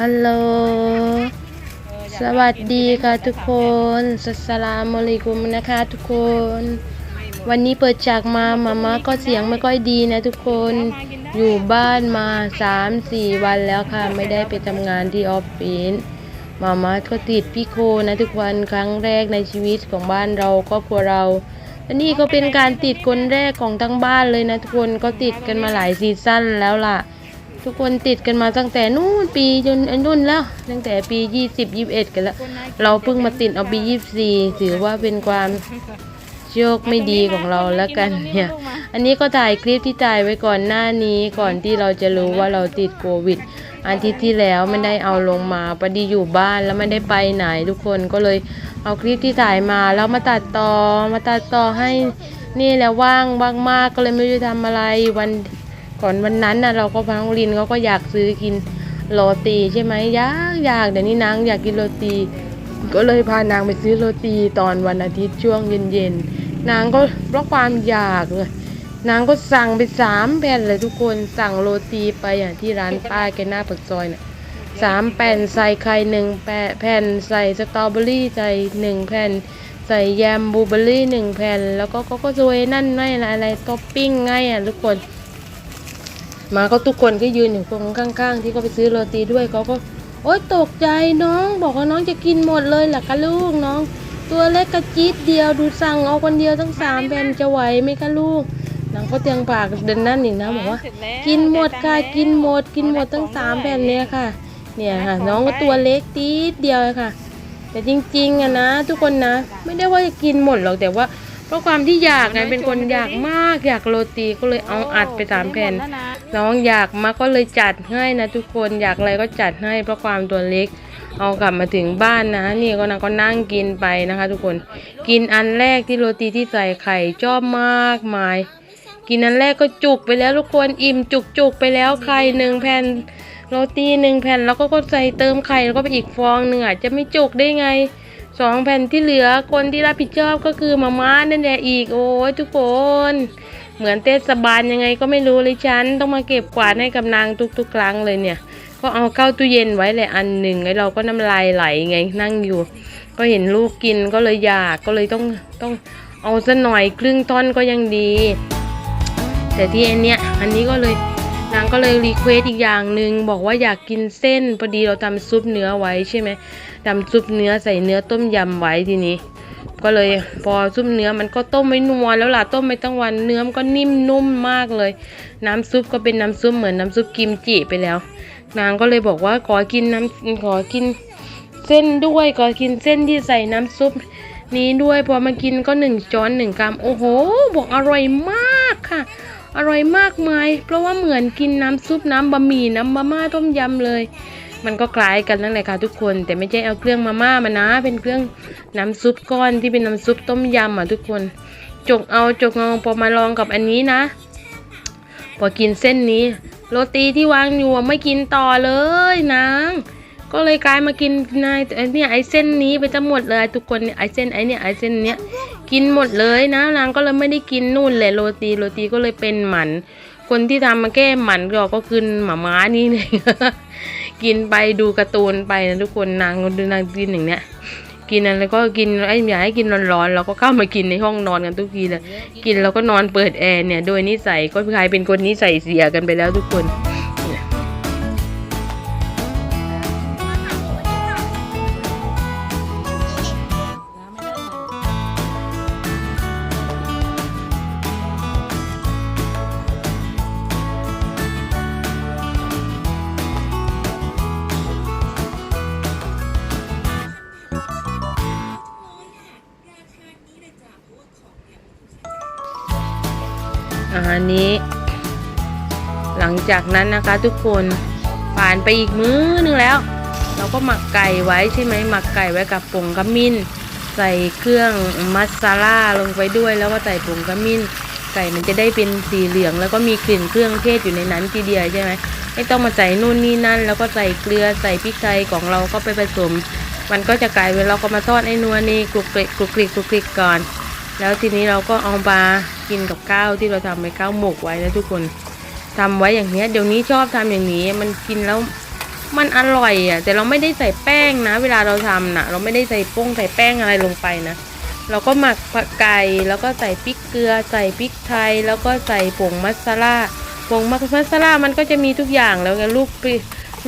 ฮัลโหล สวัสดีค่ะทุกคน สัสลามอลัยกุมนะคะทุกคน วันนี้เปิดฉากมามาม่าก็เสียงไม่ค่อยดีนะทุกคน อยู่บ้านมาสามสี่วันแล้วค่ะ ไม่ได้ไปทำงานที่ออฟฟิศมาม่าก็ติดพี่โคนะทุกวันครั้งแรกในชีวิตของบ้านเราครอบครัวเราและนี่ก็เป็นการติดคนแรกของทั้งบ้านเลยนะทุกคน ก็ติดกันมาหลายซีซั่นแล้วล่ะ ทุกคนติดกันมาตั้งแต่นู่นปีจนอันนู่นแล้ว ตั้งแต่ปี 20 21 กันแล้ว เราเพิ่งมาติดเอาปี 24 ถือว่าเป็นความโชคไม่ดีของเราแล้วกันเนี่ย อันนี้ก็ถ่ายคลิปที่ถ่ายไว้ก่อนหน้านี้ก่อนที่เราจะรู้ว่าเราติดโควิดอาทิตย์ที่แล้วไม่ได้เอาลงมาพอดีอยู่บ้านแล้วไม่ได้ไปไหนทุกคนก็เลยเอาคลิปที่ถ่ายมาแล้วมาตัดต่อมาตัดต่อให้นี่แหละว่างว่างมากก็เลยไม่รู้จะทำอะไรวัน ก่อนวันนั้นน่ะเราก็พังลินเขาก็อยากซื้อกินโรตีใช่ไหมอยากอยากเดี๋ยวนี้นางอยากกินโรตี ก็เลยพานางไปซื้อโรตีตอนวันอาทิตย์ช่วงเย็นๆนางก็เพราะความอยากเลยนางก็สั่งไปสามแผ่นเลยทุกคนสั่งโรตีไปอะที่ร้านป้าแกหน้าปากซอยน่ะสามแผ่นใส่ไข่หนึ่งแปะแผ่นใส่สตรอเบอรี่ใส่หนึ่งแผ่น ใส่แยมบลูเบอรี่หนึ่งแผ่น แล้วก็ก็ก็โรยนั่นไม่อะไรอะไรท็อปปิ้งไงอะทุกคน มาก็ทุกคนก็ยืนอยู่ตรงข้าง ๆ ที่เขาไปซื้อโรตีด้วยเขาก็ โอ๊ยตกใจน้อง บอกว่าน้องจะกินหมดเลยเหรอคะลูกน้อง ตัวเล็กกระจี๊ดเดียวดูสั่งเอาคนเดียวตั้งสามแผ่นจะไหวไหมคะลูกนางก็เตียงปากเดินนั่นอีกนะบอกว่า กินหมดค่ะกินหมด กินหมดตั้งสามแผ่นเนี่ยค่ะ เนี่ยค่ะ น้องก็ตัวเล็กตีดเดียวเลยค่ะ แต่จริงๆอะนะทุกคนนะ ไม่ได้ว่าจะกินหมดหรอกแต่ว่าเพราะความที่อยากไงเป็นคนอยากมากอยากโรตีก็เลยเอาอัดไปสามแผ่น น้องอยากมาก็เลยจัดให้นะทุกคนอยากอะไรก็จัดให้เพราะความตัวเล็ก เอากลับมาถึงบ้านนะ นี่ก็นางก็นั่งกินไปนะคะ ทุกคนกินอันแรกที่โรตีที่ใส่ไข่ชอบมากมาย กินอันแรกก็จุกไปแล้วทุกคนอิ่มจุกจุกไปแล้วไข่หนึ่งแผ่นโรตีหนึ่งแผ่นแล้วก็ก็ใส่เติมไข่แล้วก็ไปอีกฟองหนึ่งอะจะไม่จุกได้ไงสองแผ่นที่เหลือคนที่รับผิดชอบก็คือมาม่านั่นแหละอีกโอ้ยทุกคน เหมือนเทศบาลยังไงก็ไม่รู้เลยฉันต้องมาเก็บกวาดให้กับนางทุกๆ ครั้งเลยเนี่ย ก็เอาเข้าตู้เย็นไว้เลยอันหนึ่งไอ้เราก็น้ำลายไหลไงนั่งอยู่ ก็เห็นลูกกินก็เลยอยากก็เลยต้องต้องเอาซะหน่อยครึ่งท่อนก็ยังดี แต่ที่อันเนี้ยอันนี้ก็เลยนางก็เลยรีเควสอีกอย่างหนึ่งบอกว่าอยากกินเส้นพอดีเราทำซุปเนื้อไว้ใช่ไหมทำซุปเนื้อใส่เนื้อต้มยำไว้ทีนี้ ก็เลยพอซุปเนื้อมันก็ต้มไม่นัวแล้วล่ะต้มไปตั้งวันเนื้อมันก็นิ่มนุ่มมากเลย น้ำซุปก็เป็นน้ำซุปเหมือนน้ำซุปกิมจิไปแล้ว นางก็เลยบอกว่าขอกินน้ำขอกินเส้นด้วยขอกินเส้นที่ใส่น้ำซุปนี้ด้วยพอมากินก็หนึ่งช้อนหนึ่งกรัมโอ้โห บอกอร่อยมากค่ะ อร่อยมากมาย เพราะว่าเหมือนกินน้ำซุปน้ำบะหมี่น้ำมาม่าต้มยำเลย มันก็คล้ายกันนั่นแหละค่ะทุกคน แต่ไม่ใช่เอาเครื่องมาม่ามานะ เป็นเครื่องน้ำซุปก้อนที่เป็นน้ำซุปต้มยำอะทุกคน จกเอาจกเอาพอมาลองกับอันนี้นะ พอกินเส้นนี้ โรตีที่วางอยู่ไม่กินต่อเลยนางก็เลยกลายมากินนายไอ้เนี่ยไอ้เส้นนี้ไปทั้งหมดเลยทุกคนไอ้เส้นไอ้เนี่ยไอ้เส้นเนี้ยกินหมดเลยนะนางก็เลยไม่ได้กินนู่นเลยโรตีโรตีก็เลยเป็นหมัน คนที่ทำมาแก้หมันก็ก็คือหมาม้านี่เลย กินไปดูการ์ตูนไปนะทุกคนนางดูนางกินอย่างเนี้ยกินอะไรก็กินไอ้อยากให้กินร้อนๆเราก็เข้ามากินในห้องนอนกันทุกทีเลยกินแล้วก็นอนเปิดแอร์เนี่ยโดยนิสัยก็กลายเป็นคนนิสัยเสียกันไปแล้วทุกคน อาหารนี้ หลังจากนั้นนะคะทุกคนผ่านไปอีกมื้อนึงแล้ว เราก็หมักไก่ไว้ใช่ไหมหมักไก่ไว้กับผงขมิ้น ใส่เครื่องมัสซาล่าลงไปด้วยแล้วก็ใส่ผงขมิ้น ไก่มันจะได้เป็นสีเหลือง แล้วก็มีกลิ่นเครื่องเทศอยู่ในนั้นทีเดียวใช่ไหมไม่ต้องมาใส่นู่นนี่นั่น แล้วก็ใส่เกลือใส่พริกไทยของเราก็ไปผสม มันก็จะกลายเป็นเราก็มาทอดไอ้นัวนี่กรุกกริกกรุกกริกกรุกกริกก่อน แล้วทีนี้เราก็เอามากินกับข้าวที่เราทำไปข้าวหมกไว้นะทุกคนทำไว้อย่างเนี้ยเดี๋ยวนี้ชอบทำอย่างนี้ มันกินแล้วมันอร่อยอะแต่เราไม่ได้ใส่แป้งนะ เวลาเราทำนะเราไม่ได้ใส่ป้งใส่แป้งอะไรลงไปนะเราก็หมักผักไก่แล้วก็ใส่พริกเกลือ ใส่พริกไทย แล้วก็ใส่ผงมัสลาผงมัสลามันก็จะมีทุกอย่างแล้วไงลูกปริ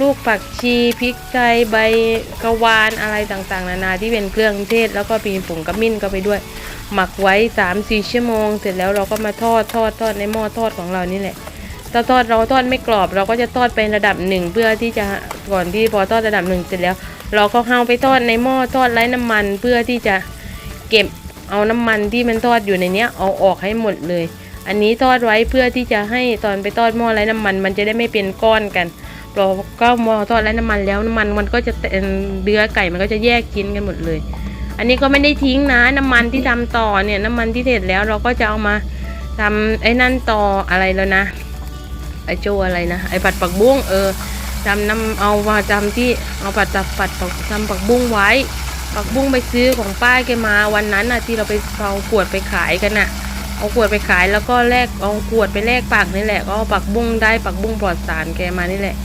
ลูกผักชีพริกไทยใบกะวานอะไรต่างๆ นานาที่เป็นเครื่องเทศ แล้วก็มีผงกระมิ้นก็ไปด้วย หมักไว้3ามสี่ชั่วโมง เสร็จแล้วเราก็มาทอดทอดทอดในหม้อทอดของเรานี่แหละตอนทอดเราทอดไม่กรอบ เราก็จะทอดไประดับหนึ่งเพื่อที่จะก่อนที่พอทอดระดับหนึ่งเสร็จแล้ว เราก็เอาไปทอดในหม้อทอดไร้น้ำมัน เพื่อที่จะเก็บเอาน้ำมันที่มันทอดอยู่ในเนี้ยเอาออกให้หมดเลย อันนี้ทอดไว้เพื่อที่จะให้ตอนไปทอดหม้อไร้น้ำมัน มันจะได้ไม่เป็นก้อนกัน เราก็มอทอดไร้น้ำมันแล้วน้ำมันมันก็จะเป็นเนื้อไก่มันก็จะแยกชิ้นกันหมดเลย อันนี้ก็ไม่ได้ทิ้งนะ น้ำมันที่ทำต่อเนี่ยน้ำมันที่เสร็จแล้วเราก็จะเอามาทำไอ้นั่นต่ออะไรแล้วนะไอโจอะไรนะไอผัดปักบุ้งเออจำนำเอามาจำที่เอาผัดจับผัดปักทำปักบุ้งไว้ปักบุ้งไปซื้อของป้ายแกมาวันนั้นน่ะที่เราไปเอาขวดไปขายกันน่ะ เอาขวดไปขายแล้วก็แลกเอาขวดไปแลกปักนี่แหละก็เอาปักบุ้งได้ปักบุ้งปลอดสารแกมานี่แหละ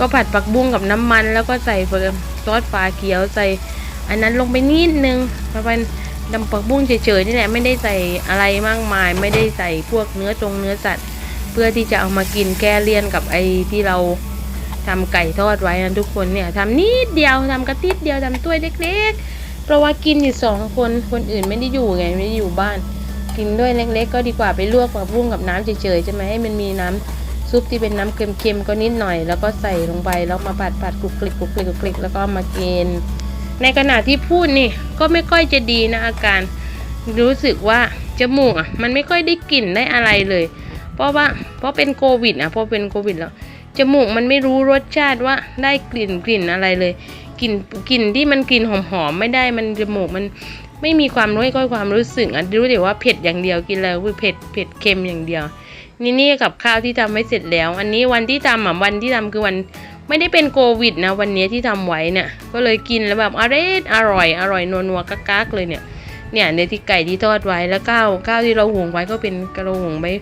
ก็ผัดปักบุ้งกับน้ำมัน แล้วก็ใส่เฟิร์มซอสฟ้าเขียวใส่ อันนั้นลงไปนิดนึงแล้วเป็นดำปักบุ้งเฉยๆนี่แหละไม่ได้ใส่อะไรมากมาย ไม่ได้ใส่พวกเนื้อตรงเนื้อสัตว์ เพื่อที่จะเอามากินแก้เลี่ยนกับไอ้ที่เราทำไก่ทอดไว้นะทุกคนเนี่ยทำนิดเดียวทำกระติดเดียวทำถ้วยเล็กๆ เพราะว่ากินอยู่สองคนคนอื่นไม่ได้อยู่ไงไม่ได้อยู่บ้าน กินด้วยเล็ก ๆ ก็ดีกว่าไปลวกผักบุ้งกับน้ำเฉยๆใช่ไหมให้มันมีน้ำ ซุปที่เป็นน้ำเค็มๆก็นิดหน่อย แล้วก็ใส่ลงไปแล้วมาผัดผัดๆกรุกกริกกรุกกริกกรุกกริกแล้วก็เอามากินในขณะที่พูดนี่ก็ไม่ค่อยจะดีนะอาการ รู้สึกว่าจมูกอะมันไม่ค่อยได้กลิ่นได้อะไรเลย เพราะว่าเพราะเป็นโควิดอะพอเป็นโควิดแล้วจมูกมันไม่รู้รสชาติว่าได้กลิ่นกลิ่นอะไรเลยกลิ่นกลิ่นที่มันกลิ่นหอมๆไม่ได้มันจมูกมันไม่มีความรู้ค่อยความรู้สึกอะรู้แต่ว่าเผ็ดอย่างเดียวกินแล้วคือเผ็ดเผ็ดเค็มอย่างเดียว นี่นี่กับข้าวที่ทำไว้เสร็จแล้ว อันนี้วันที่ทำอะวันที่ทำคือวันไม่ได้เป็นโควิดนะ วันนี้ที่ทำไว้เนี่ย ก็เลยกินแล้วแบบอร่อยอร่อยอร่อยนัวนัวๆกักๆเลยเนี่ย เนี่ยในที่ไก่ที่ทอดไว้แล้วข้าวข้าวที่เราหุงไว้ก็เป็นกระหุงไว้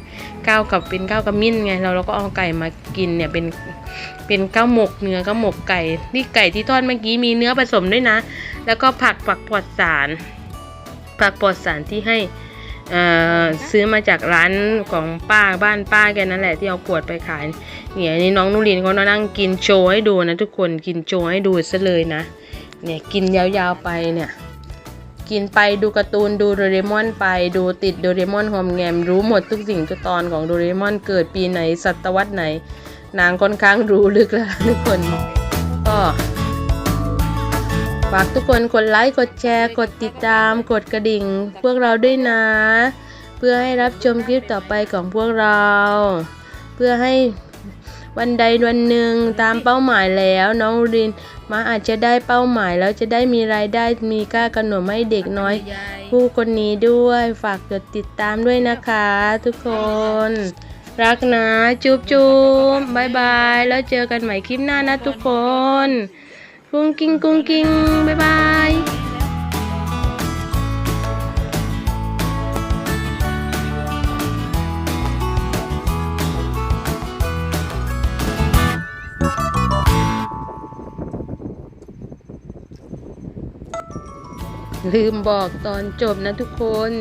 ข้าวกับเป็นข้าวกระมิ้นไงเราเราก็เอาไก่มากินเนี่ยเป็นเป็นข้าวหมกเนื้อข้าวหมกไก่นี่ไก่ที่ทอดเมื่อกี้มีเนื้อผสมด้วยนะ แล้วก็ผักผักปลอดสารผักปลอดสารที่ให้ ซื้อมาจากร้านของป้าบ้านป้าแกนั่นแหละที่เอาขวดไปขาย เนี่ยนี่น้องนุรินเขานั่งกินโชว์ให้ดูนะทุกคนกินโชว์ให้ดูซะเลยนะ เนี่ยกินยาวๆไปเนี่ยกินไปดูการ์ตูนดูโดเรมอนไปดูติดโดเรมอนหอมแงมรู้หมดทุกสิ่งทุกตอนของโดเรมอนเกิดปีไหนศตวรรษไหนนางค่อนข้างรู้ลึกแล้วทุกคนก็ ฝากทุกคนกดไลค์ กดแชร์ กดติดตาม กดกระดิ่ง พวกเราด้วยนะ เพื่อให้รับชมคลิปต่อไปของพวกเรา เพื่อให้วันใดวันหนึ่งตามเป้าหมายแล้วน้องรินมาอาจจะได้เป้าหมายแล้วจะได้มีรายได้มีค่าขนมให้เด็กน้อย ผู้คนนี้ด้วยฝากกดติดตามด้วยนะคะ ทุกคน รักนะจุ๊บจุ๊บบายบายแล้วเจอกันใหม่คลิปหน้านะทุกคน กุ้งกิ้งกุ้งกิ้งบายบายลืมบอกตอนจบนะทุกคน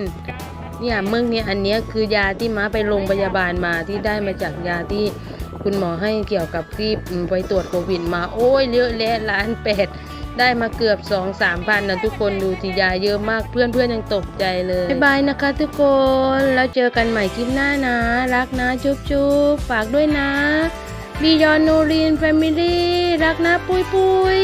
เนี่ยเมื่อเนี้ยอันเนี้ยคือยาที่ม้าไปโรงพยาบาลมาที่ได้มาจากยาที่ คุณหมอให้เกี่ยวกับที่ไปตรวจโควิดมาโอ้ยเยอะและล้านแปดได้มาเกือบสองสามพันนะทุกคนดูทียาเยอะมากเพื่อนเพื่อนๆยังตกใจเลย บ๊ายบายนะคะทุกคนแล้วเจอกันใหม่คลิปหน้านะ รักนะจุ๊บจุ๊บฝากด้วยนะบียอนโนรีนแฟมิลี่รักนะปุยปุย